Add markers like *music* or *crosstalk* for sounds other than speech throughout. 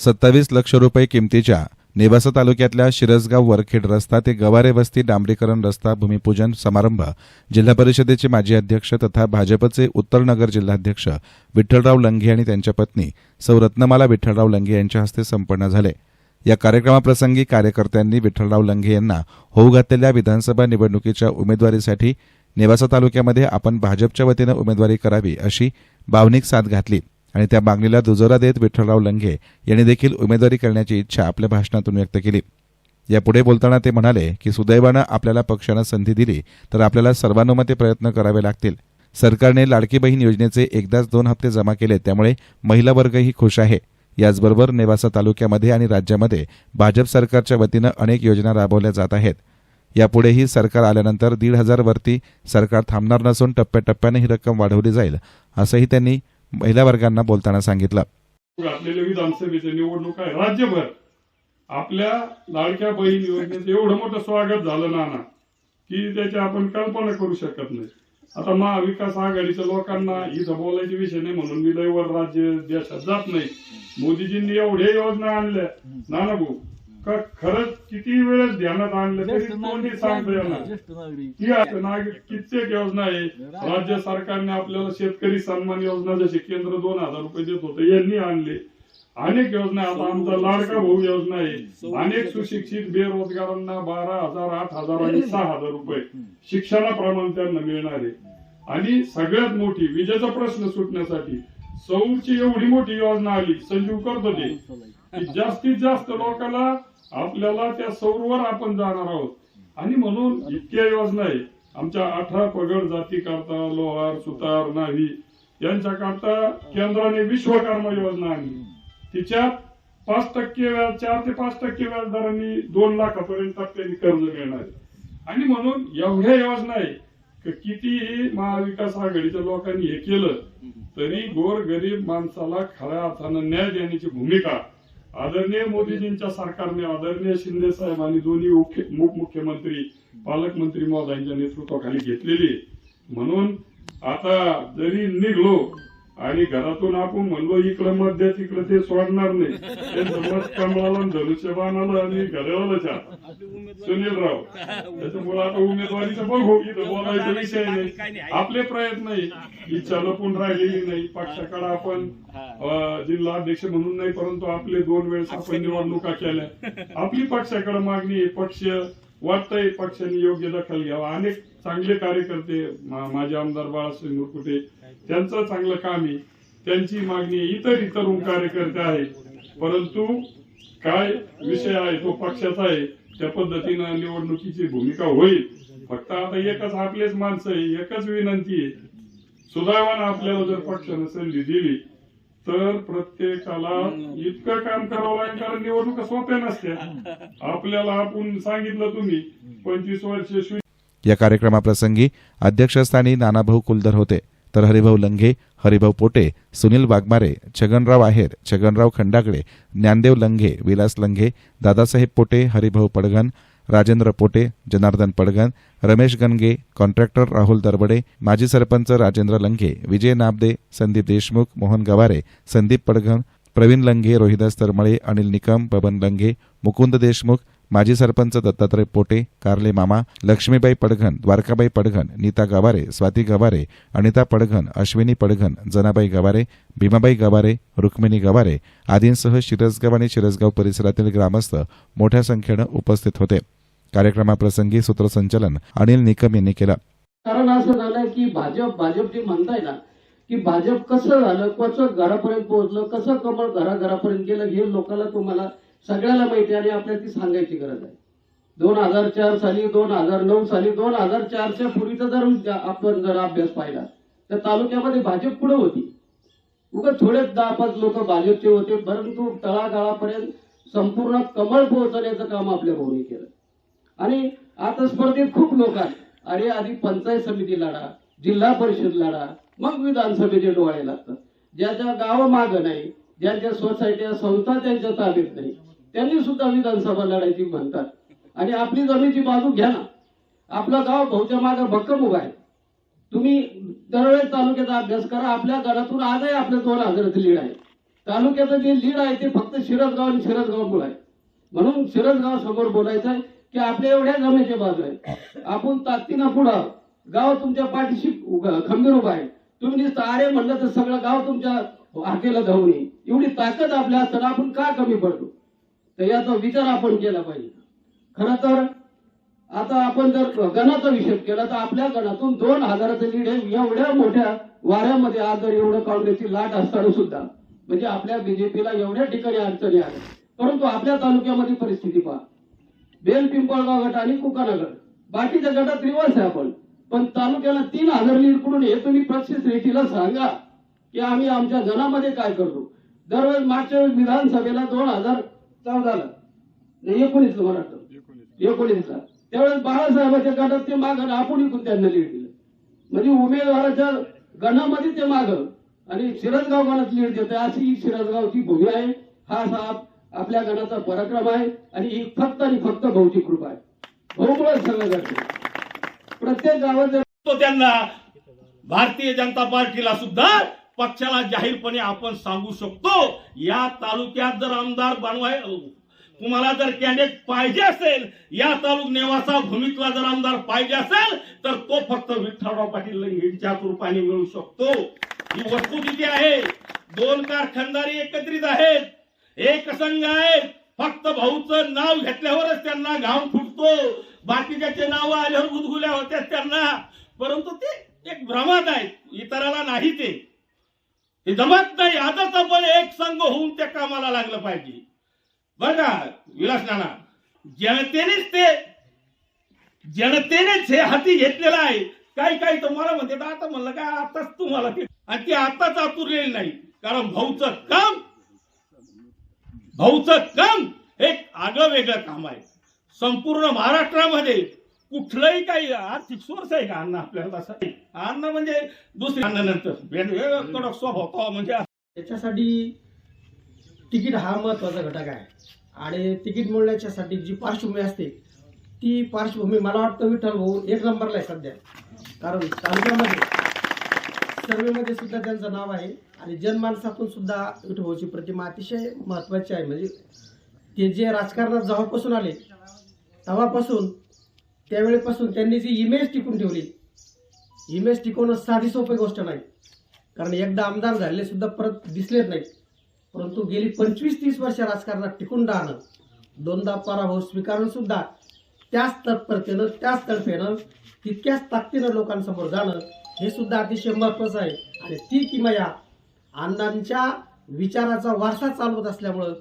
सत्तावीस लक्ष रुपये किमतीच्या नेवासा तालुक्यातल्या शिरसगाव वरखेड रस्ता ते गवारे वस्ती डांबरीकरण रस्ता भूमिपूजन समारंभ जिल्हा परिषदेचे माजी अध्यक्ष तथा भाजपचे उत्तरनगर जिल्हाध्यक्ष विठ्ठलराव लंघे आणि त्यांच्या पत्नी सौ रत्नमाला विठ्ठलराव लंघे यांच्या हस्ते संपन्न झाले. या कार्यक्रमाप्रसंगी कार्यकर्त्यांनी विठ्ठलराव लंघे यांना होऊ घातलेल्या विधानसभा निवडणुकीच्या उमेदवारीसाठी नेवासा तालुक्यामध्ये आपण भाजपच्या वतीनं उमेदवारी करावी अशी भावनिक साथ घातली. आणि त्या मागणीला दुजोरा देत विठ्ठलराव लंघे यांनी देखील उमेदवारी करण्याची इच्छा आपल्या भाषणातून व्यक्त केली. यापुढे बोलताना ते म्हणाले की सुदैवानं आपल्याला पक्षानं संधी दिली तर आपल्याला सर्वानुमते प्रयत्न करावे लागतील. सरकारने लाडकी बहीण योजनेचे एकदाच दोन हप्ते जमा केले त्यामुळे महिला वर्गही खुश आहे. याचबरोबर नेवासा तालुक्यामध्ये आणि राज्यामध्ये भाजप सरकारच्या वतीनं अनेक योजना राबवल्या जात आहेत. यापुढेही सरकार आल्यानंतर दीड हजार वरती सरकार थांबणार नसून टप्प्याटप्प्यानं ही रक्कम वाढवली जाईल असंही त्यांनी महिला वर्गांना बोलताना सांगितलं. घातलेल्या विधानसभेच्या निवडणूक आहे. राज्यभर आपल्या लाडक्या बहीण योजनेचं एवढं मोठं स्वागत झालं नाना की त्याची आपण कल्पना करू शकत नाही. आता महाविकास आघाडीच्या लोकांना इथं बोलायचे विषय नाही म्हणून मी दैवर राज्य देशात जात नाही. मोदीजींनी एवढ्या योजना आणल्या. नाना भाऊ का खरंच किती वेळेस ध्यानात आणलं तरी कोणी सांगता येणार? ज्येष्ठ नागरिक. कित्येक योजना आहे. राज्य सरकारने आपल्याला शेतकरी सन्मान योजना जशी केंद्र दोन हजार रुपये देत होते यांनी आणले. अनेक योजना. आता आमचा लाडका भाऊ योजना आहे. अनेक सुशिक्षित बेरोजगारांना बारा हजार आठ हजार आणि सहा हजार रुपये शिक्षणाप्रमाणे त्यांना मिळणार आहे. आणि सगळ्यात मोठी विजेचा प्रश्न सुटण्यासाठी सौरची एवढी मोठी योजना आली संजीव करतो ते. की जास्तीत जास्त लोकांना आपल्याला त्या सौरवर आपण जाणार आहोत. आणि म्हणून इतक्या योजना आहे. आमच्या अठरा पगड जाती करता लोहार सुतार नाव्ही यांच्या करता केंद्राने विश्वकर्मा योजना आणली. तिच्यात पाच टक्के व्याज चार ते पाच टक्के व्याजदरांनी दोन लाखापर्यंत कर्ज मिळणार. आणि म्हणून एवढ्या योजना आहे. कितीही महाविकास आघाडीच्या लोकांनी हे केलं तरी गोर गरीब माणसाला खऱ्या अर्थानं न्याय देण्याची भूमिका आदरणीय मोदीजींच्या सरकारने आदरणीय शिंदे साहेब आणि दोन्ही मुख्य- उपमुख्यमंत्री पालकमंत्री महोदयांच्या नेतृत्वाखाली घेतलेली. म्हणून आता जरी निघलो आणि घरातून आपण म्हणलो इकडं मध्य तिकडं ते सोडणार नाही. ते समज कमळाला आणि धनुष्यबाणाला आणि घड्याळाला सुनील राव त्याच्यामुळे आता उमेदवारीचं बघू इथं बोलायचा विषय नाही. आपले प्रयत्न आहे. इच्छा लपून राहिलेली नाही. पक्षाकडे आपण जिल्हा अध्यक्ष म्हणून नाही परंतु आपले दोन वेळेस आपण निवडणुका केल्या. आपली पक्षाकडे मागणी आहे. पक्ष वाटतंय पक्षाने योग्य दखल घ्यावा. अनेक चांगले कार्यकर्ते माझे आमदार बाळासाहेब मुरकुटे त्यांचं चांगलं काम आहे. त्यांची मागणी आहे. इतर तरुण कार्यकर्ते आहेत. परंतु काय विषय आहे तो पक्षाचा आहे. त्या पद्धतीनं निवडणुकीची भूमिका होईल. फक्त आता एकच आपलेच माणसं आहे. एकच विनंती आहे. सुदैवानं आपल्याला जर पक्षानं संधी दिली तर प्रत्येकाला इतकं काम करावं लागेल कारण निवडणुका सोप्या नसत्या. *laughs* आपल्याला आपण सांगितलं तुम्ही पंचवीस वर्ष या कार्यक्रमाप्रसंगी अध्यक्षस्थानी नानाभाऊ कुलधर होते. तर हरिभाऊ लंघे हरिभाऊ पोटे सुनील वाघमारे छगनराव आहेर छगनराव खंडागळे ज्ञानदेव लंघे विलास लंघे दादासाहेब पोटे हरिभाऊ पडघन राजेंद्र पोटे जनार्दन पडगन रमेश गणगे कॉन्ट्रॅक्टर राहुल दरबडे माजी सरपंच राजेंद्र लंघे विजय नाबदे संदीप देशमुख मोहन गवारे संदीप पडघन प्रवीण लंघे रोहिदास तरमळे अनिल निकम बबन लंघे मुकुंद देशमुख माजी सरपंच दत्तात्रय पोटे कारले मामा लक्ष्मीबाई पडघन द्वारकाबाई पडघन नीता गवारे स्वाती गवारे अनिता पडघन अश्विनी पडघन जनाबाई गवारे भीमाबाई गवारे रुक्मिणी गवारे आदींसह शिरसगाव आणि शिरसगाव परिसरातील ग्रामस्थ मोठ्या संख्येनं उपस्थित होते. कार्यक्रमाप्रसंगी सूत्रसंचालन अनिल निकम यांनी केलं. कारण असं झालं की भाजप भाजप जे म्हणताय ना की भाजप कसं झालं कसं घरापर्यंत पोहोचलं कसं कमळ घराघरापर्यंत गेलं हे लोकांना तुम्हाला सगळ्याला माहिती आणि आपल्याला ती सांगायची गरज आहे. दोन हजार चार साली दोन हजार नऊ साली दोन हजार चारच्या पूर्वीचा जर आपण जर अभ्यास पाहिला तर तालुक्यामध्ये भाजप पुढे होती. उगा थोडे दहा पाच लोक भाजपचे होते परंतु तळागाळापर्यंत संपूर्ण कमळ पोहोचण्याचं काम आपल्या भाऊने केलं. आणि आता स्पर्धेत खूप लोक आहेत अरे आधी पंचायत समिती लढा जिल्हा परिषद लढा मग विधानसभेचे डोळे लागतात. ज्याच्या गाव मागं नाही ज्यांच्या सोसायट्या संस्था त्यांच्या ताब्यात नाही त्यांनी सुद्धा विधानसभा लढायची म्हणतात. आणि आपली जमिनीची बाजू घ्या ना. आपलं गाव भाऊच्या मागे भक्कम उभा आहे. तुम्ही दरवेळेस तालुक्याचा अभ्यास करा आपल्या घरातून आजही आपल्या दोन हजाराचं लीड आहे तालुक्याचं जे लीड आहे ते फक्त शिरसगाव आणि शिरसगाव आहे. म्हणून शिरसगाव समोर बोलायचं आहे की आपल्या एवढ्या जमेचे बाजू आहे. आपण ताकदीनं पुढं गाव तुमच्या पाठीशी खंबीर उभा आहे. तुम्ही आरे म्हणलं तर सगळं गाव तुमच्या हाकेला धावून येईल. एवढी ताकद आपल्या असताना आपण का कमी पडतो? तर याचा विचार आपण केला पाहिजे. खरं तर आता आपण जर गणाचा विषय केला तर आपल्या गणातून दोन हजाराचं लीड आहे एवढ्या मोठ्या वाऱ्यामध्ये आज जर एवढं काँग्रेसची लाट असताना सुद्धा. म्हणजे आपल्या बीजेपीला एवढ्या ठिकाणी अडचणी आल्या. परंतु आपल्या तालुक्यामध्ये परिस्थिती पहा. बेल पिंपळगाव गट आणि कुकाना गट बाकीच्या गटात रिवर्स आहे आपण. पण तालुक्याला तीन हजार लीडकडून हे तुम्ही प्रत्यक्ष रेटीला सांगा की आम्ही आमच्या गणामध्ये काय करतो. दरवेळेस मागच्या वेळेस विधानसभेला दोन हजार चौदाला. नाही, एकोणीसला मला वाटतं. एकोणीसला. त्यावेळेस बाळासाहेबाच्या गटात ते माग आपण इकून त्यांना लीड दिलं. म्हणजे उमेदवाराच्या गणामध्ये ते माग. आणि शिरसगाव गणात लीड देते अशी ही शिरसगावची भूमी आहे. हा आप- आपल्या गणाचा पराक्रम आहे आणि ही फक्त आणि फक्त भाऊची कृपा आहे. भाऊमुळे सगळं प्रत्येक गावात जर तो त्यांना भारतीय जनता पार्टीला सुद्धा पक्षाला जाहीरपणे आपण सांगू शकतो. या तालुक्यात जर आमदार बनवाय तुम्हाला जर कॅन्डिडेट पाहिजे असेल या तालुक नेवासा भूमीतला जर आमदार पाहिजे असेल तर तो फक्त विठ्ठलराव पाटील यांच्याच रूपाने मिळू शकतो. ही वस्तुस्थिती आहे. दोन कारखानदारी एकत्रित आहेत. एक संघ आहे फक्त भाऊचं नाव घेतल्यावरच त्यांना घाम फुटतो. बाकीच्याचे नाव आल्यावर गुदगुल्या होत्या त्यांना. परंतु ते एक भ्रमात आहे इतराला नाही ते. जमत नाही आताच आपण एक संघ होऊन त्या कामाला लागलं पाहिजे. बर का विलास नाना? जनतेनेच ते जनतेनेच हे हाती घेतलेलं आहे. काही काही तुम्हाला म्हणते आता म्हणलं काय आताच तुम्हाला ते आणि ते आताच आतुरलेली नाही कारण भाऊचं काम भाऊचं काम हे आगळं वेगळं काम आहे. संपूर्ण महाराष्ट्रामध्ये कुठलंही काही आर्थिक सोर्स आहे का अन्न आपल्याला? असं नाही. अन्न म्हणजे दुसरी अन्नानंतर वेगवेगळं स्वभाव म्हणजे त्याच्यासाठी तिकीट हा महत्त्वाचा घटक आहे. आणि तिकीट मिळण्याच्यासाठी जी पार्श्वभूमी असते ती पार्श्वभूमी मला वाटतं विठ्ठल भाऊ एक नंबरला आहे सध्या. कारण तालुक्यामध्ये सर्वेमध्ये सुद्धा त्यांचं नाव आहे. आणि जनमानसातून सुद्धा विठोबाची प्रतिमा अतिशय महत्वाची आहे. म्हणजे ते जे राजकारणात जेव्हापासून आले तेव्हापासून त्यावेळेपासून त्यांनी जी इमेज टिकून ठेवली इमेज टिकवणं साधी सोपी गोष्ट नाही. कारण एकदा आमदार झालेले सुद्धा परत दिसलेच नाही परंतु गेली पंचवीस तीस वर्ष राजकारणात टिकून राहणं दोनदा पराभव स्वीकारून सुद्धा त्याच तत्परतेनं त्याच तडफेनं तितक्याच ताकदीनं लोकांसमोर जाणं हे सुद्धा अतिशय महत्वाचं आहे. आणि ती किमया अण्णांच्या विचाराचा वारसा चालवत असल्यामुळं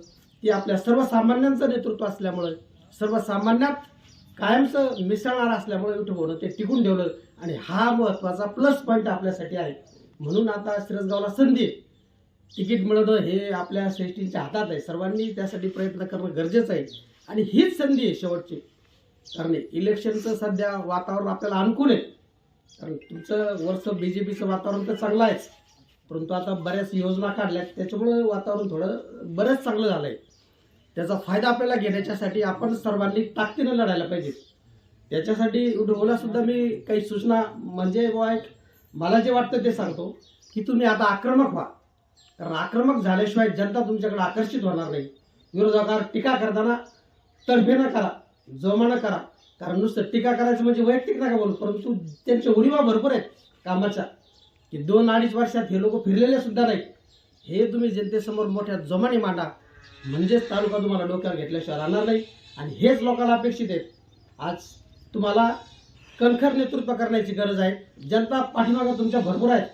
ती आपल्या सर्वसामान्यांचं नेतृत्व असल्यामुळं सर्वसामान्यात कायमचं मिसळणार असल्यामुळे होणं ते टिकून ठेवलं आणि हा महत्त्वाचा प्लस पॉईंट आपल्यासाठी आहे. म्हणून आता सिरसगावला संधी आहे. तिकीट मिळवणं हे आपल्या श्रेष्ठींच्या हातात आहे. सर्वांनी त्यासाठी प्रयत्न करणं गरजेचं आहे. आणि हीच संधी आहे शेवटची. कारण इलेक्शनचं सध्या वातावरण आपल्याला अनुकूल आहे. कारण तुमचं वर्ष बी जे पीचं वातावरण तर चांगलं आहेच. परंतु आता बऱ्याच योजना काढल्यात त्याच्यामुळे वातावरण थोडं बरंच चांगलं झालं आहे त्याचा फायदा आपल्याला घेण्याच्यासाठी आपण सर्वांनी ताकदीनं लढायला पाहिजे. त्याच्यासाठी ढोला सुद्धा मी काही सूचना म्हणजे वाईट मला जे वाटतं ते सांगतो की तुम्ही आता आक्रमक व्हा. कारण आक्रमक झाल्याशिवाय जनता तुमच्याकडे आकर्षित होणार नाही. विरोधकावर टीका करताना तडफेनं करा जोमानं करा. कारण नुसतं टीका करायचं म्हणजे वैयक्तिक नका बोलू परंतु त्यांच्या उणीवा भरपूर आहेत कामाच्या. की दोन अडीच वर्षात हे लोक फिरलेले सुद्धा नाहीत. हे तुम्ही जनतेसमोर मोठ्या जमाने मांडा. म्हणजेच तालुका तुम्हाला डोक्यावर घेतल्याशिवाय राहणार नाही. आणि हेच लोकांना अपेक्षित आहेत. आज तुम्हाला कणखर नेतृत्व करण्याची गरज आहे. जनता पाठीमागा तुमच्या भरपूर आहेत.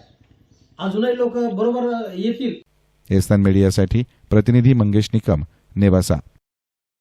अजूनही लोक बरोबर येतील. एस्तान मीडियासाठी प्रतिनिधी मंगेश निकम नेवासा.